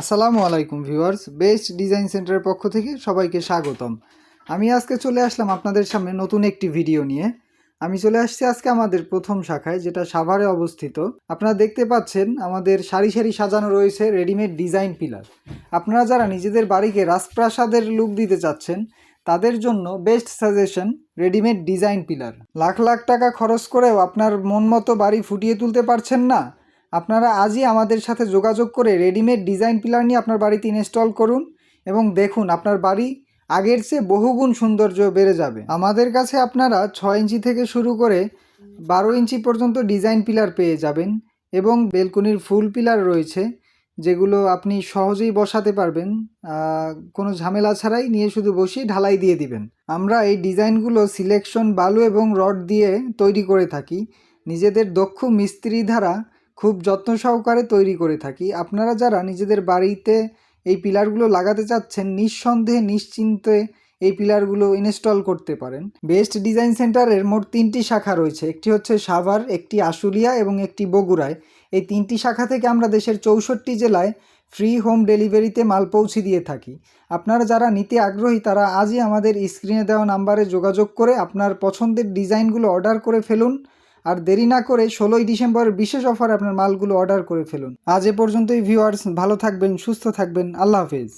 আসসালামু আলাইকুম viewers, best design সেন্টারের পক্ষ থেকে সবাইকে স্বাগতম। আমি আজকে চলে আসলাম আপনাদের সামনে নতুন একটি ভিডিও নিয়ে। আমি চলে আসছি আজকে আমাদের প্রথম শাখায়, যেটা সাভারে অবস্থিত। আপনারা দেখতে পাচ্ছেন, আমাদের সারি সারি সাজানো রয়েছে রেডিমেড ডিজাইন পিলার। আপনারা যারা নিজেদের বাড়িকে রাজপ্রাসাদের লুক দিতে চাচ্ছেন, তাদের জন্য best suggestion readymade design pillar. Lakh lakh টাকা খরচ করেও আপনার মন মতো বাড়ি ফুটিয়ে তুলতে পারছেন না? আপনারা আজই আমাদের সাথে যোগাযোগ করে রেডিমেড ডিজাইন পিলার নিয়ে আপনার বাড়িতে ইনস্টল করুন এবং দেখুন আপনার বাড়ি আগের চেয়ে বহুগুণ সৌন্দর্য বেড়ে যাবে। আমাদের কাছে আপনারা ছয় ইঞ্চি থেকে শুরু করে বারো ইঞ্চি পর্যন্ত ডিজাইন পিলার পেয়ে যাবেন এবং বেলকুনির ফুল পিলার রয়েছে, যেগুলো আপনি সহজেই বসাতে পারবেন। কোনো ঝামেলা ছাড়াই নিয়ে শুধু বসিয়ে ঢালাই দিয়ে দিবেন। আমরা এই ডিজাইনগুলো সিলেকশন বালু এবং রড দিয়ে তৈরি করে থাকি। নিজেদের দক্ষ মিস্ত্রি দ্বারা খুব যত্ন সহকারে তৈরি করে থাকি। আপনারা যারা নিজেদের বাড়িতে এই পিলারগুলো লাগাতে চাচ্ছেন, নিঃসন্দেহে নিশ্চিন্তে এই পিলারগুলো ইনস্টল করতে পারেন। বেস্ট ডিজাইন সেন্টারের মোট তিনটি শাখা রয়েছে। একটি হচ্ছে সাভার, একটি আশুলিয়া এবং একটি বগুড়ায়। এই তিনটি শাখা থেকে আমরা দেশের চৌষট্টি জেলায় ফ্রি হোম ডেলিভারিতে মাল পৌঁছে দিয়ে থাকি। আপনারা যারা নিতে আগ্রহী, তারা আজই আমাদের স্ক্রিনে দেওয়া নাম্বারে যোগাযোগ করে আপনার পছন্দের ডিজাইনগুলো অর্ডার করে ফেলুন। আর দেরি না করে ষোলোই ডিসেম্বরের বিশেষ অফার আপনার মালগুলো অর্ডার করে ফেলুন। আজ এ পর্যন্তই ভিউয়ার্স, ভালো থাকবেন, সুস্থ থাকবেন, আল্লাহ হাফেজ।